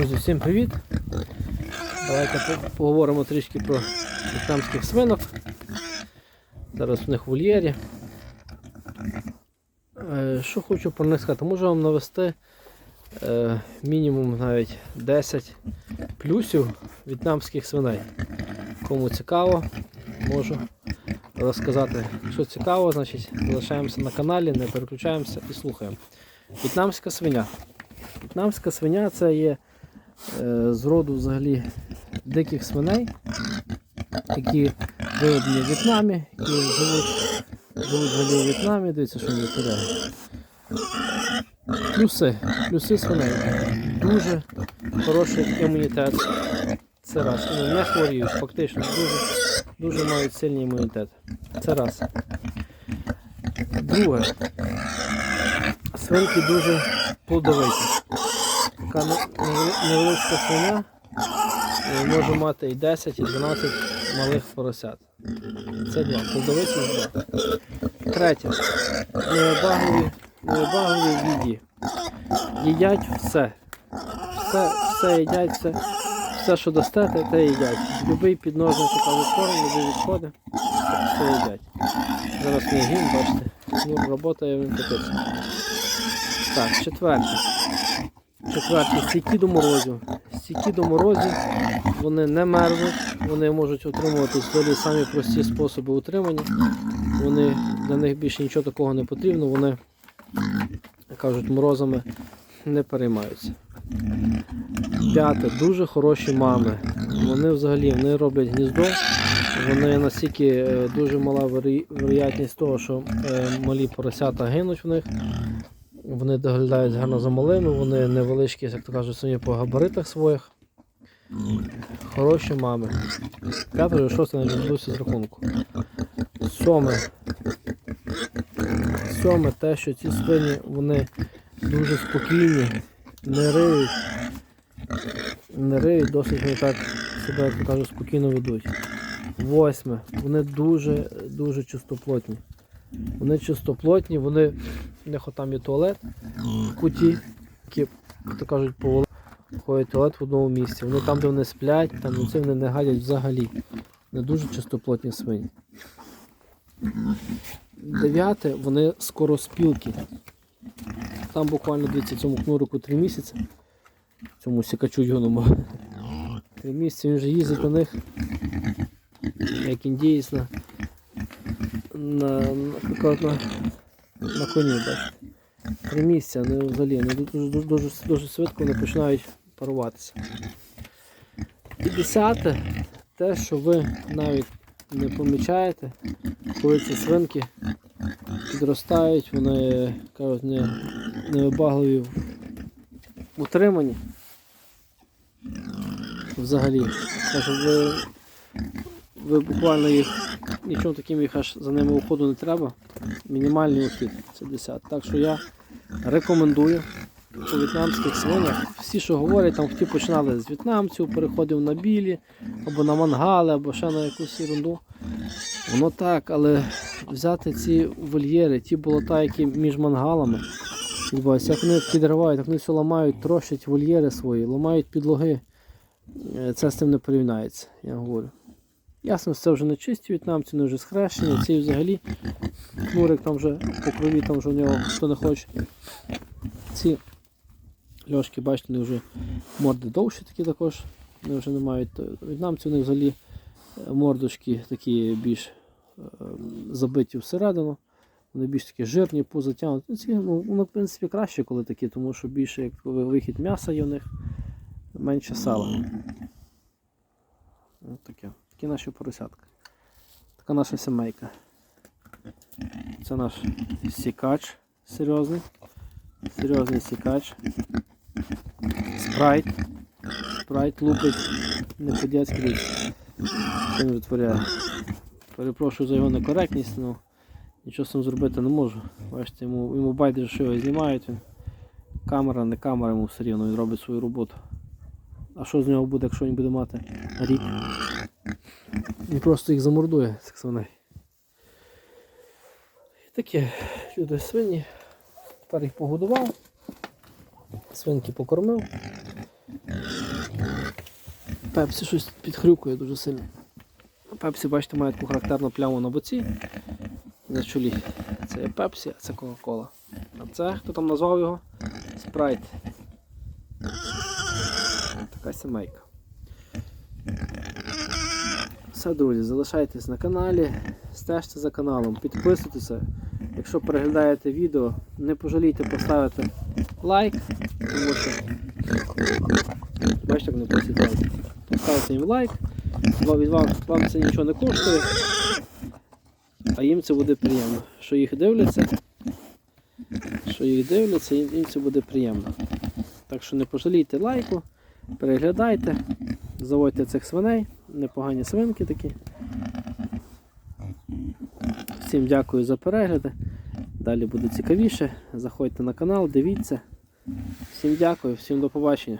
Друзі, всім привіт! Давайте поговоримо трішки про в'єтнамських свинок. Зараз у них в вольєрі. Е, Що хочу про них сказати? Можу вам навести е, мінімум навіть 10 плюсів в'єтнамських свиней. Кому цікаво, можу розказати. Якщо цікаво, значить залишаємося на каналі, не переключаємося і слухаємо. В'єтнамська свиня. В'єтнамська свиня це є з роду взагалі диких свиней, які виведені в В'єтнамі, які живуть, живуть взагалі в В'єтнамі. Дивіться, що вони витворяють. Плюси. Плюси свиней. Дуже хороший імунітет. Це раз. Вони не хворіють, фактично дуже, дуже мають сильний імунітет. Це раз. Друге. Свинки дуже плодовиті. Така невеличка свиня може мати і 10, і 12 малих поросят. Це два. Плодовиті два. Третє. Невибагливі в їді. Їдять все. Все, все їдять, все, все що дасте, те, їдять. Любий підножний цікавий корм, любі відходи, все їдять. Зараз мій гін, бачите, ну, робота він капець. Так, четверте. Четверте, стійкі до морозів. Стійкі до морозів, вони не мерзнуть, вони можуть утримувати взагалі самі прості способи утримання. Вони, для них більше нічого такого не потрібно, вони, кажуть, морозами не переймаються. П'яте, дуже хороші мами. Вони взагалі вони роблять гніздо. Вони настільки е, дуже мала вероятність того, що е, малі поросята гинуть в них. Вони доглядають гарно за малими, вони невеличкі, як то кажуть, самі по габаритах своїх. Хороші мами. П'яте, шосте не відбувся з рахунку. Сьоме. Сьоме те, що ці свині вони дуже спокійні, не риють, не риють, досить вони так себе, як то кажуть, спокійно ведуть. Восьме. Вони дуже, дуже чистоплотні. Вони чистоплотні, вони, в них там є туалет в куті, які, як то кажуть, по ходять туалет в одному місці. Вони там, де вони сплять, там ну, це вони не гадять взагалі. Вони дуже чистоплотні свині. Дев'яте, вони скороспілки. Там буквально дивіться цьому кнурику 3 місяці. Цьому сікачу юному. Три місяці він вже їздить на них, як індієць на, на, на, на, на коні. бачите. Три місяці, вони взагалі вони дуже, дуже, дуже, дуже швидко вони починають паруватися. І десяте, те, що ви навіть не помічаєте, коли ці свинки підростають, вони кажуть, не, невибагливі в утриманні. Взагалі. Кажу, ви, ви буквально їх нічого таким їх аж за ними уходу не треба. Мінімальний ухід це 10. Так що я рекомендую по в'єтнамських свинях. Всі, що говорять, там ті починали з в'єтнамців, переходив на білі, або на мангали, або ще на якусь ерунду. Воно так, але взяти ці вольєри, ті болота, які між мангалами, відбуваються, як вони підривають, як вони все ламають, трощать вольєри свої, ламають підлоги. Е, Це з тим не порівняється, я говорю. Ясно, це вже не чисті в'єтнамці, вони вже схрещені, ці взагалі кнурик там вже по крові, там вже в нього хто не хоче. Ці льошки, бачите, вони вже морди довші такі також. Вони вже не мають. В'єтнамці у них взагалі е, мордочки такі більш е, забиті всередину. Вони більш такі жирні, позатягнуті. Ці, ну, воно, в принципі, краще, коли такі, тому що більше як вихід м'яса є в них, менше сала. Ось таке. Такі наші поросятка. Така наша сімейка. Це наш сікач серйозний. Серйозний сікач. Спрайт. Спрайт лупить не по-дядськи дивіться. Що він витворяє. Перепрошую за його некоректність, але нічого з цим зробити не можу. Бачите, йому, йому байдуже, що його знімають. Він. Камера, не камера, йому все рівно, він робить свою роботу. А що з нього буде, якщо він буде мати рік? Він просто їх замордує, цих таке, люди свині. Тепер їх погодував, свинки покормив. Пепсі щось підхрюкує дуже сильно. Пепсі, бачите, має таку характерну пляму на боці на чолі. Це є Пепсі, а це Кока-Кола. А це, хто там назвав його? Спрайт. Така сімейка. Все, друзі, залишайтесь на каналі, стежте за каналом, підписуйтеся. Якщо переглядаєте відео, не пожалійте поставити лайк, тому що бачите, як не просить. Поставте їм лайк, від вам, вам це нічого не коштує, а їм це буде приємно. Що їх дивляться, що їх дивляться, їм, їм це буде приємно. Так що не пожалійте лайку, переглядайте, заводьте цих свиней, непогані свинки такі. Всім дякую за перегляди. Далі буде цікавіше. Заходьте на канал, дивіться. Всім дякую, всім до побачення.